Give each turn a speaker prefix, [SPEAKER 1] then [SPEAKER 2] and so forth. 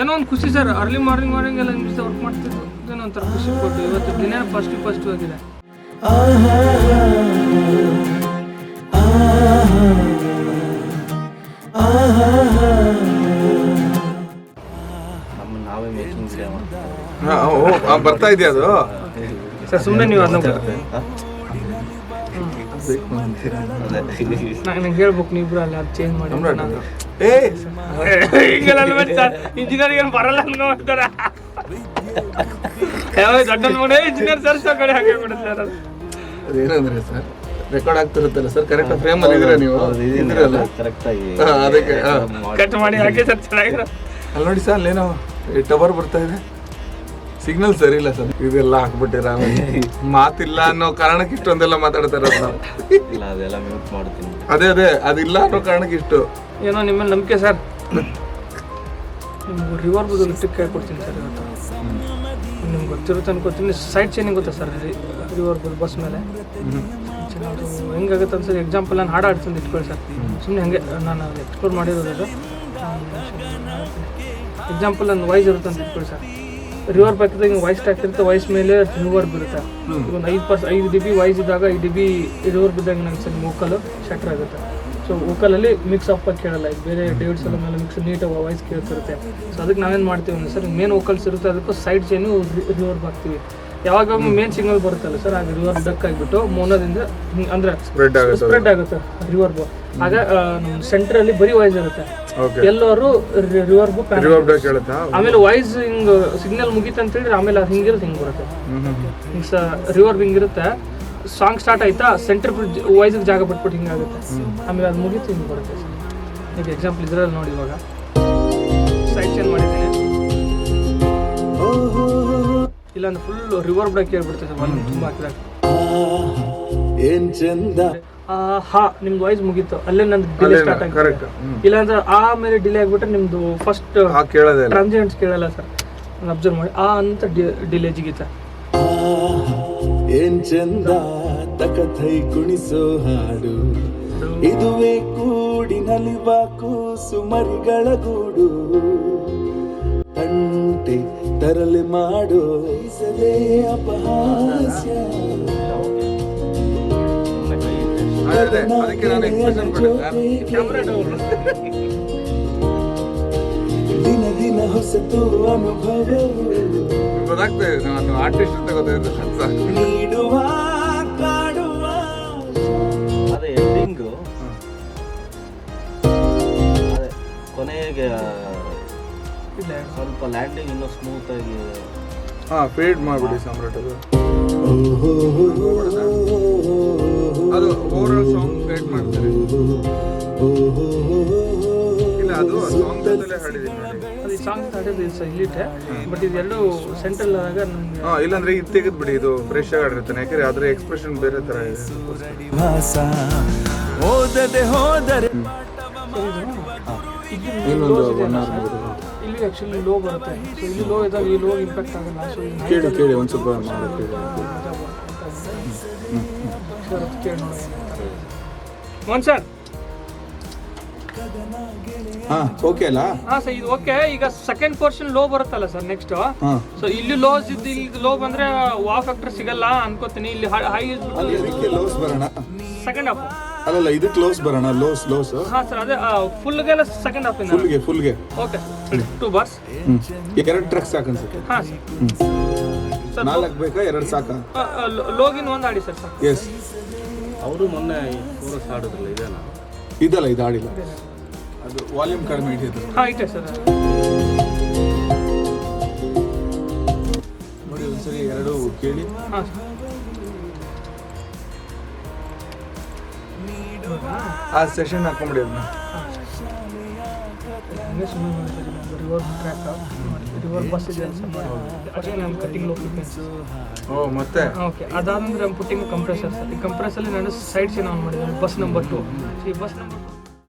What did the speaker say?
[SPEAKER 1] ಏನೋ ಒಂದು ಖುಷಿ ಸರ್ ಅರ್ಲಿ ಮಾರ್ನಿಂಗ್ ಮಾರ್ನಿಂಗ್ ಎಲ್ಲ ನಿಮಿಷ ವರ್ಕ್ ಮಾಡ್ತಿದ್ದು. ಏನೋ ಒಂಥರ ಖುಷಿ ಕೊಟ್ಟು ಇವತ್ತು ದಿನ ಫಸ್ಟ್ ಫಸ್ಟ್ ಹೋಗಿದೆ
[SPEAKER 2] ನಮ್ಮ ನಾವೇ ಮೇಕಿಂಗ್ ವಿಡಿಯೋ ಮಾಡ್ತೀವಿ
[SPEAKER 3] ಹಾ, ಓ, ಆ, ಬರ್ತಾ ಇದೆಯಾ ಅದು?
[SPEAKER 1] ಸರ್ ಸುಮ್ಮನೆ ನೀವು ಅದನ್ನ ನಂಗೆ ಹೇಳ್ಬೇಕು ನೀ ಇಬ್ರು ಅಲ್ಲಿ ಅದು ಚೇಂಜ್ ಮಾಡಿ ನಾನು
[SPEAKER 3] ಏ!
[SPEAKER 1] ಹಿಂಗೆಲ್ಲ ಸರ್ ಇಂಜಿನಿಯರ್ ಏನು ಬರಲ್ಲ ಅನ್ಕೊಂಡ್ತಾರ ಯಾವ ದೊಡ್ಡ ನೋಡಿ ಇಂಜಿನಿಯರ್ ಸರ್ ಕಡೆ ಹಾಕಿ ಬಿಡುತ್ತಾರೆ
[SPEAKER 3] ಅದೇನಂದ್ರೆ ಸರ್ ರೆಕಾರ್ಡ್ ಆಗ್ತಿರುತ್ತಲ್ಲ ಸರ್ ಕರೆಕ್ಟ್ ಫ್ರೇಮ್ ಅಲ್ಲಿ ಇದ್ದೀರಾ ನೀವು ಇದ್ದೀರಲ್ಲ
[SPEAKER 2] ಕರೆಕ್ಟ್ ಆಗಿ
[SPEAKER 3] ಅದಕ್ಕೆ
[SPEAKER 1] ಕಟ್ ಮಾಡಿ ಹಾಕಿ ಸರ್ ಚೆನ್ನಾಗಿರೋ.
[SPEAKER 3] ಅಲ್ಲಿ ನೋಡಿ ಸರ್ ಅಲ್ಲೇನೋ ಟವರ್ ಬರ್ತಾ ಇದೆ. ಸಿಗ್ನಲ್ ಸರಿ ಇಲ್ಲ ಸರ್. ಇದೆಲ್ಲ ಹಾಕ್ಬಿಟ್ಟಿರ ಮಾತಿಲ್ಲ ಅನ್ನೋ ಕಾರಣಕ್ಕೆ ಇಷ್ಟೊಂದೆಲ್ಲ ಮಾತಾಡ್ತಾರ
[SPEAKER 2] ಇಲ್ಲ ಅದೆಲ್ಲ ಮ್ಯೂಟ್ ಮಾಡ್ತೀನಿ.
[SPEAKER 3] ಅದೇ ಅದೇ ಅದಿಲ್ಲ ಅನ್ನೋ ಕಾರಣಕ್ಕೆ ಇಷ್ಟು.
[SPEAKER 1] ಏನೋ ನಿಮ್ಮ ಮೇಲೆ ನಂಬಿಕೆ ಸರ್? ನಿಮ್ಗೆ ರಿವರ್ ಬದಲು ಟಿಕ್ ಕೇಳ್ಕೊಡ್ತೀನಿ ಸರ್ ಇವತ್ತು. ನಿಮ್ಗೆ ಗೊತ್ತಿರುತ್ತೆ ಅನ್ಕೋತೀನಿ ಸೈಡ್ ಚೈನಿಂಗ್ ಗೊತ್ತಾ ಸರ್ ರಿವರ್ ಬದು ಬಸ್ ಮೇಲೆ. ಹೆಂಗಾಗುತ್ತೆ ಅಂತ ಸರ್ ಎಕ್ಸಾಂಪಲ್ ನಾನು ಹಾಡು ಆಡ್ತೀನಿ ಇಟ್ಕೊಳ್ಳಿ ಸರ್. ಸುಮ್ಮನೆ ಹಂಗೆ ನಾನು ಎಕ್ಸ್ಪ್ಲೋರ್ ಮಾಡಿರೋದು ಅದು. ಎಕ್ಸಾಂಪಲ್ ನನ್ನ ವೈಸ್ ಇರುತ್ತೆ ಅಂತ ಇಟ್ಕೊಳ್ಳಿ ಸರ್. ರಿವರ್ ಪಕ್ಕದಾಗ ವಾಯ್ಸ್ ಟ್ಯಾಕ್ ಇರುತ್ತೆ ವಾಯ್ಸ್ ಮೇಲೆ ರಿವರ್ ಬರುತ್ತೆ. ಒಂದು ಐದು ಪರ್ಸ್ ಐದು ಡಿ ಬಿ ವಾಯ್ಸ್ ಇದ್ದಾಗ ಐದು ಡಿ ಬಿ ರಿವರ್ ಬಿದ್ದಾಗ ನಂಗೆ ಸರ್ ವೋಕಲ್ ಶಟ್ರ್ ಆಗುತ್ತೆ. ಸೊ ವೋಕಲಲ್ಲಿ ಮಿಕ್ಸ್ ಅಪ್ ಆಗಿ ಕೇಳಲ್ಲ ಈಗ ಬೇರೆ ಡೇವಿಡ್ಸ್ ಎಲ್ಲ ಮೇಲೆ ಮಿಕ್ಸ್ ನೀಟಾಗಿ ವಾಯ್ಸ್ ಕೇಳ್ತಿರುತ್ತೆ. ಸೊ ಅದಕ್ಕೆ ನಾವೇನು ಮಾಡ್ತೀವಿ ಅಂದ್ರೆ ಸರ್ ಮೇನ್ ವೋಕಲ್ಸ್ ಇರುತ್ತೆ ಅದಕ್ಕೂ ಸೈಡ್ ಚೇನು ರಿವರ್ಬ್ ಹಾಕ್ತೀವಿ. ಯಾವಾಗ ಮೇನ್ ಸಿಗ್ನಲ್ ಬರುತ್ತಲ್ಲ ಸರ್ ಆಗ ರಿವರ್ ಡಕ್ ಆಗಿಬಿಟ್ಟು ಮೋನದಿಂದ ಅಂದ್ರೆ
[SPEAKER 3] ಸ್ಪ್ರೆಡ್ ಆಗುತ್ತೆ.
[SPEAKER 1] ಸ್ಪ್ರೆಡ್ ಆಗುತ್ತೆ ರಿವರ್ಬ್ ಆಗ ಸೆಂಟರ್ ಅಲ್ಲಿ ಬರೀ ವಾಯ್ಸ್ ಇರುತ್ತೆ. ಎಲ್ಲರೂ ರಿವರ್ಬು
[SPEAKER 3] ರಿವರ್ಬ್ ಡಕ್ ಹೇಳುತ್ತಾ?
[SPEAKER 1] ಆಮೇಲೆ ವಾಯ್ಸ್ ಹಿಂಗ್ ಸಿಗ್ನಲ್ ಮುಗೀತು ಅಂತ ಹೇಳಿದ್ರೆ ಆಮೇಲೆ ಅದು ಹಿಂಗಿರುತ್ತೆ ಹಿಂಗ್ ಬರುತ್ತೆ.
[SPEAKER 3] ರಿವರ್
[SPEAKER 1] ಹಿಂಗ್ ಇರುತ್ತೆ. ರಿವರ್ಬ್ ಹಿಂಗಿರುತ್ತೆ ಸಾಂಗ್ ಸ್ಟಾರ್ಟ್ ಆಯ್ತಾ ಸೆಂಟರ್ ವಾಯ್ಸ್ ಜಾಗ ಬಿಟ್ಬಿಟ್ಟು ಹಿಂಗಾಗುತ್ತೆ ಆಮೇಲೆ ಅದು ಮುಗೀತು ಹಿಂಗ್ ಬರುತ್ತೆ. ಈಗ ಎಕ್ಸಾಂಪಲ್ ಇದ್ರಲ್ಲಿ ನೋಡಿ ಇವಾಗ. ಇಲ್ಲಾಂದ್ರೆ ಫುಲ್ ರಿವರ್ಬ್ ಬ್ರೇಕ್ ಕೇಳ್ಬಿಡ್ತದೆ ವಾಲ್ಯೂಮ್ ತುಂಬ ಹಾಕಿದಾಗ
[SPEAKER 4] ಏನ್ ಚಂದ?
[SPEAKER 1] ಹಾ ನಿಮ್ದು ವಾಯ್ಸ್ ಮುಗೀತು. ಅಲ್ಲೇ ನಂದು ಡಿಲೇ ಸ್ಟಾರ್ಟ್ ಆಗುತ್ತೆ ಇಲ್ಲಾಂದ್ರೆ ಆಮೇಲೆ ಡಿಲೇ ಆಗ್ಬಿಟ್ರೆ ನಿಮ್ದು ಫಸ್ಟ್
[SPEAKER 3] ಆ ಕೇಳೋದೇ ಇಲ್ಲ.
[SPEAKER 1] ಟ್ರಾನ್ಸಿಯೆಂಟ್ಸ್ ಕೇಳಲ್ಲ ಸರ್. ಅಬ್ಸರ್ವ್ ಮಾಡಿ ಆ ಅಂತ ಡಿಲೇ ಜಿಗಿತ
[SPEAKER 4] ಏನ್ ಚಂದ? ತಕಥೈ ಕುಣಿಸೋ ಹಾಡು. ಇದುವೇ ಬಾಕು ಸುಮರಿಗಳ ಗೂಡು. ತಂಟೆ ತರಲೆ ಮಾಡೋ. ಸದೇ ಅಪಹಾಸ್ಯ ದಿನ ದಿನ ಹೊಸತು ಅನುಭವವು.
[SPEAKER 3] ಇದೆ ನಾನು ಆರ್ಟಿಸ್ಟ್ ಅಂತ
[SPEAKER 4] ನೀಡುವ ಕಾಡುವ.
[SPEAKER 2] ಅದೇ ಎಂಡಿಂಗು ಅದೇ ಕೊನೆಗೆ
[SPEAKER 1] ಇಲ್ಲ
[SPEAKER 2] ಸ್ವಲ್ಪ ಲ್ಯಾಂಡಿಂಗ್ ಇನ್ನೂ ಸ್ಮೂತ್ ಆಗಿ
[SPEAKER 3] ಹಾ ಫೇಡ್ ಮಾಡ್ಬಿಡಿ ಸಾಮ್ರಾಟ್ ಅದು. ಅದು ಓವರ್ ಸಾಂಗ್ ಫೇಡ್ ಮಾಡ್ತಾರೆ. ಇಲ್ಲ ಅದು ಸಾಂಗ್ ಜೊತೆಲೆ ಹಾಡಿದೀನಿ ನೋಡಿ.
[SPEAKER 1] ಅದು ಈ ಸಾಂಗ್ ಹಾಡಿದ್ದು ಇದು ಇಲ್ಲಿಟ್ಟೆ ಬಟ್ ಇದೆರಡು ಸೆಂಟ್ರಲ್ ಆದಾಗ ನಮ್ಗೆ
[SPEAKER 3] ಹಾ ಇಲ್ಲಾಂದ್ರೆ ಇದು ತೆಗೆದು ಬಿಡಿ ಇದು ಫ್ರೆಶ್ ಆಗಿ ಆಡಿರ್ತಾನೆ ಯಾಕಂದ್ರೆ ಅದ್ರ ಎಕ್ಸ್ಪ್ರೆಷನ್ ಬೇರೆ ಥರ ಇದೆ.
[SPEAKER 4] ಭಾಸ ಓದದೆ ಹೋದರೆ
[SPEAKER 3] ಇನ್ನೊಂದು ಒನ್ ಅವರ್
[SPEAKER 1] ಇಲ್ಲಿ ಆ್ಯಕ್ಚುಲಿ ಲೋ ಬರುತ್ತೆ. ಸೊ ಇಲ್ಲಿ ಲೋ ಇದ್ದಾಗ ಈ ಲೋ ಇಂಪ್ಯಾಕ್ಟ್ ಆಗಲ್ಲ. ಸೊ
[SPEAKER 3] ಕೇಳಿ ಕೇಳಿ ಒಂದ್ ಸ್ವಲ್ಪ
[SPEAKER 1] ಕೇಳಿ ಒನ್ ಸರ್.
[SPEAKER 3] ಹಾ ಓಕೆ ಅಲ್ಲ?
[SPEAKER 1] ಹಾ ಸರ್ ಇದು ಓಕೆ ಈಗ ಸೆಕೆಂಡ್ ಪೋರ್ಷನ್ ಲೋ ಬರುತ್ತಲ್ಲ ಸರ್ ನೆಕ್ಸ್ಟ್ ಸೊ ಇಲ್ಲಿ ಲೋಸ್ ಇದ್ದು ಇಲ್ಲಿ ಲೋ ಬಂದ್ರೆ ವಾ ಫ್ಯಾಕ್ಟರ್ ಸಿಗಲ್ಲ ಅನ್ಕೋತೀನಿ. ಇಲ್ಲಿ ಹೈ
[SPEAKER 3] ಲೋಸ್ ಬರೋಣ.
[SPEAKER 1] ಸೆಕೆಂಡ್ ಹಾಫ್
[SPEAKER 3] ಅಲ್ಲಲ್ಲ ಇದು ಕ್ಲೋಸ್ ಬರೋಣ ಲೋಸ್ ಲೋಸ್
[SPEAKER 1] ಹಾಂ ಸರ್ ಅದೇ ಫುಲ್ ಗೆಲ್ಲ ಸೆಕೆಂಡ್ ಹಾಫ್
[SPEAKER 3] ಫುಲ್ಗೆ ಫುಲ್ಗೆ
[SPEAKER 1] ಓಕೆ ಟು ಬಾರ್ಸ್
[SPEAKER 3] ಈಗ ಎರಡು ಟ್ರಕ್ ಸಾಕು ಅನ್ಸುತ್ತೆ
[SPEAKER 1] ಹಾಂ ಸರ್
[SPEAKER 3] ನಾಲ್ಕು ಬೇಕಾ ಎರಡು ಸಾಕಾ
[SPEAKER 1] ಲೋಗಿನ್ ಒಂದು ಆಡಿ ಸರ್ ಸರ್
[SPEAKER 3] ಎಸ್
[SPEAKER 2] ಅವರು ಮೊನ್ನೆ ಕೋರಸ್ ಆಡಿದ್ರಲ್ಲ ಇದೇನಾ?
[SPEAKER 3] ಇದಲ್ಲ ಇದು ಆಡಿಲ್ಲ. ಅದು ವಾಲ್ಯೂಮ್ ಕಡಿಮೆ ಇಟ್ಟಿದ್ರು
[SPEAKER 1] ಹಾಂ ಇಟ್ಟೆ ಸರ್
[SPEAKER 3] ನೋಡಿ ಒಂದ್ಸರಿ ಎರಡು ಕೇಳಿ.
[SPEAKER 1] ಹಾಂ
[SPEAKER 3] ಆ ಸೆಷನ್ ಹಾಕೊಂಬಿಡಿ ಅದನ್ನ
[SPEAKER 1] ಹಂಗೆ ಸುಮ್ಮನೆ ರಿವರ್ ಟ್ರ್ಯಾಕ್ ರಿವರ್ ಬಸ್ ಇದೆ ಅಷ್ಟೇ ನಮ್ಮ ಕಟ್ಟಿಂಗ್ ಲೋ ಫ್ರೀಕ್ವೆನ್ಸಿ
[SPEAKER 3] ಓ ಮತ್ತೆ?
[SPEAKER 1] ಓಕೆ ಅದಾದಂದ್ರೆ ನಮ್ಮ ಪುಟ್ಟಿಂಗ್ ಕಂಪ್ರೆಸರ್ ಸರ್ ಈ ಕಂಪ್ರೆಸಲ್ಲಿ ನಾನು ಸೈಡ್ ಸೀನ್ ಆನ್ ಮಾಡಿದ್ದೀನಿ ಬಸ್ ನಂಬರ್ ಟು ಈ ಬಸ್ ನಂಬರ್